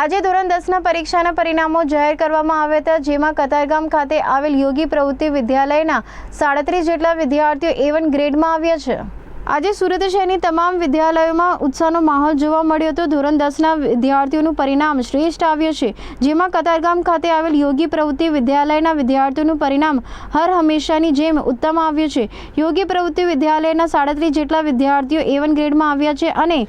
આજે ધોરણ દસના પરીક્ષાના પરિણામો જાહેર કરવામાં આવ્યા હતા, જેમાં કતારગામ ખાતે આવેલ યોગી પ્રવૃત્તિ વિદ્યાલયના સાડત્રીસ જેટલા વિદ્યાર્થીઓ એ વન ગ્રેડમાં આવ્યા છે. આજે સુરત શહેરની તમામ વિદ્યાલયોમાં ઉત્સાહનો માહોલ જોવા મળ્યો હતો. ધોરણ દસના વિદ્યાર્થીઓનું પરિણામ શ્રેષ્ઠ આવ્યું છે, જેમાં કતારગામ ખાતે આવેલ યોગી પ્રવૃત્તિ વિદ્યાલયના વિદ્યાર્થીઓનું પરિણામ હર હંમેશાની જેમ ઉત્તમ આવ્યું છે. યોગી પ્રવૃત્તિ વિદ્યાલયના સાડત્રીસ જેટલા વિદ્યાર્થીઓ એ વન ગ્રેડમાં આવ્યા છે અને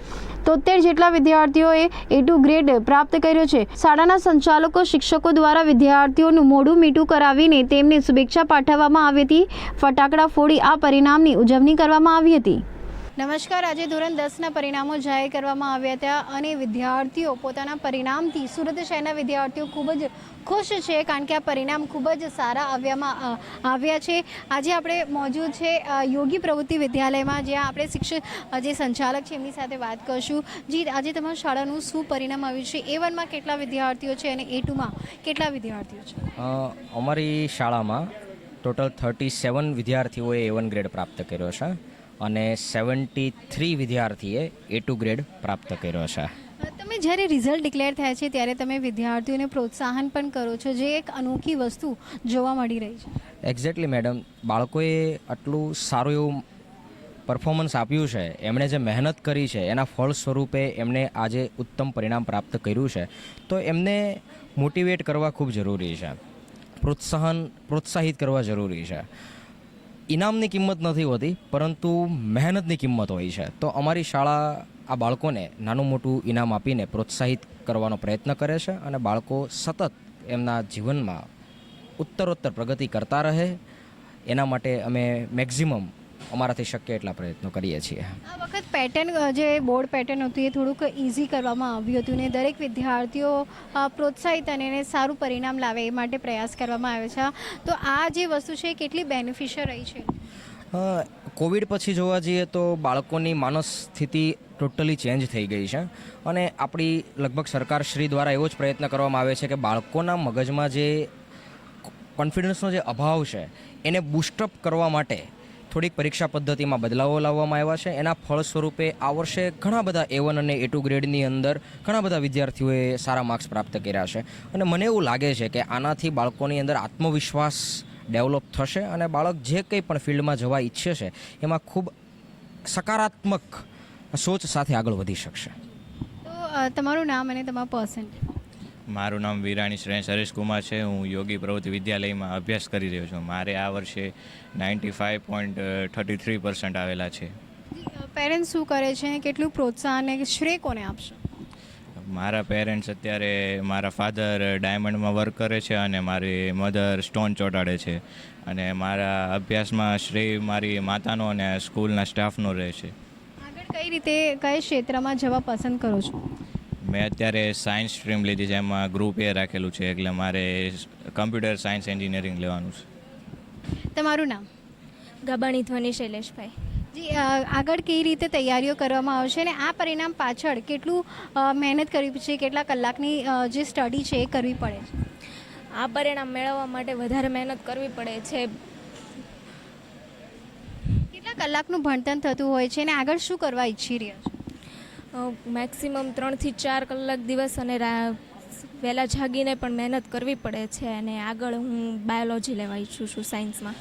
તોતેર જેટલા વિદ્યાર્થીઓએ એ ટુ ગ્રેડ પ્રાપ્ત કર્યો છે. શાળાના સંચાલકો, શિક્ષકો દ્વારા વિદ્યાર્થીઓનું મોઢું મીઠું કરાવીને તેમને શુભેચ્છા પાઠવવામાં આવી હતી. ફટાકડા ફોડી આ પરિણામની ઉજવણી કરવામાં આવી હતી. નમસ્કાર. આજે ધોરણ દસના પરિણામો જાહેર કરવામાં આવ્યા હતા અને વિદ્યાર્થીઓ પોતાના પરિણામથી, સુરત શહેરના વિદ્યાર્થીઓ ખૂબ જ ખુશ છે કારણ કે આ પરિણામ ખૂબ જ સારા આવ્યામાં આવ્યા છે. આજે આપણે મોજૂદ છે યોગી પ્રવૃત્તિ વિદ્યાલયમાં, જ્યાં આપણે શિક્ષક જે સંચાલક છે એમની સાથે વાત કરશું. જી, આજે તમારા શાળાનું શું પરિણામ આવ્યું છે? એ વનમાં કેટલા વિદ્યાર્થીઓ છે અને એ ટુમાં કેટલા વિદ્યાર્થીઓ છે? અમારી શાળામાં ટોટલ થર્ટી સેવન વિદ્યાર્થીઓએ એ વન ગ્રેડ પ્રાપ્ત કર્યો છે. અને સેવન્ટી થ્રી વિદ્યાર્થીએ એ ટુ ગ્રેડ પ્રાપ્ત કર્યો છે. તમે જ્યારે રિઝલ્ટ ડિક્લેર થાય છે ત્યારે તમે વિદ્યાર્થીઓને પ્રોત્સાહન પણ કરો છો જે એક અનોખી વસ્તુ જોવા મળી રહી છે. એક્ઝેક્ટલી મેડમ બાળકોએ આટલું સારું એવું પરફોર્મન્સ આપ્યું છે એમણે જે મહેનત કરી છે એના ફળ સ્વરૂપે એમણે આજે ઉત્તમ પરિણામ પ્રાપ્ત કર્યું છે. તો એમને મોટિવેટ કરવા ખૂબ જરૂરી છે. પ્રોત્સાહન પ્રોત્સાહિત કરવા જરૂરી છે. ઇનામની કિંમત નથી હોતી, પરંતુ મહેનતની કિંમત હોય છે. તો અમારી શાળા આ બાળકોને નાનું મોટું ઇનામ આપીને પ્રોત્સાહિત કરવાનો પ્રયત્ન કરે છે અને બાળકો સતત એમના જીવનમાં ઉત્તરોત્તર પ્રગતિ કરતા રહે. એના માટે અમે મેક્ઝિમમ અમારાથી શક્ય એટલા પ્રયત્નો કરીએ છીએ. આ વખત પેટર્ન જે બોર્ડ પેટર્ન હતું એ થોડુંક ઇઝી કરવામાં આવ્યું હતું ને દરેક વિદ્યાર્થીઓ પ્રોત્સાહિત અને એને સારું પરિણામ લાવે એ માટે પ્રયાસ કરવામાં આવ્યો છે. તો આ જે વસ્તુ છે એ કેટલી બેનિફિશિયલ રહી છે? કોવિડ પછી જોવા જઈએ તો બાળકોની માનસ સ્થિતિ ટોટલી ચેન્જ થઈ ગઈ છે અને આપણી લગભગ સરકાર શ્રી દ્વારા એવો જ પ્રયત્ન કરવામાં આવે છે કે બાળકોના મગજમાં જે કોન્ફિડન્સનો જે અભાવ છે એને બુસ્ટઅપ કરવા માટે થોડીક પરીક્ષા પદ્ધતિમાં બદલાવો લાવવામાં આવ્યા છે. એના ફળ સ્વરૂપે આ વર્ષે ઘણા બધા એ વન અને એ ટુ ગ્રેડની અંદર ઘણા બધા વિદ્યાર્થીઓએ સારા માર્ક્સ પ્રાપ્ત કર્યા છે. અને મને એવું લાગે છે કે આનાથી બાળકોની અંદર આત્મવિશ્વાસ ડેવલપ થશે અને બાળક જે કંઈ પણ ફિલ્ડમાં જવા ઈચ્છે છે, એમાં ખૂબ સકારાત્મક સોચ સાથે આગળ વધી શકશે. તમારું નામ અને તમારું પર્સન્ટ મારું નામ વિરાણી શ્રેય હરેશકુમાર છે. હું યોગી પ્રવૃત્તિ વિદ્યાલયમાં અભ્યાસ કરી રહ્યો છું. મારે આ વર્ષે ninety five point thirty three percent આવેલા છે. પેરેન્ટ્સ શું કરે છે? કેટલું પ્રોત્સાહન શ્રેય કોને આપશો? મારા પેરેન્ટ્સ અત્યારે મારા ફાધર ડાયમંડમાં વર્ક કરે છે અને મારી મધર સ્ટોન ચોંટાડે છે. અને મારા અભ્યાસમાં શ્રેય મારી માતાનો અને સ્કૂલના સ્ટાફનો રહે છે. આગળ કઈ રીતે કઈ ક્ષેત્રમાં જવા પસંદ કરો છો? મેં અત્યારે સાયન્સ સ્ટ્રીમ લીધી છે એમાં ગ્રુપ એ રાખેલું છે એટલે મારે કમ્પ્યુટર સાયન્સ એન્જિનિયરિંગ લેવાનું છે. તમારું નામ? ગબાણી ધ્વનિ શૈલેષભાઈ. જી આગળ કેવી રીતે તૈયારીઓ કરવામાં આવશે અને આ પરિણામ પાછળ કેટલું મહેનત કરવી છે કેટલા કલાકની જે સ્ટડી છે એ કરવી પડે છે? આ પરિણામ મેળવવા માટે વધારે મહેનત કરવી પડે છે. કેટલા કલાકનું ભણતર થતું હોય છે અને આગળ શું કરવા ઈચ્છી રહ્યા છો? મેક્સિમમ ત્રણથી ચાર કલાક દિવસ અને વહેલા જાગીને પણ મહેનત કરવી પડે છે અને આગળ હું બાયોલોજી લેવા ઈચ્છું છું સાયન્સમાં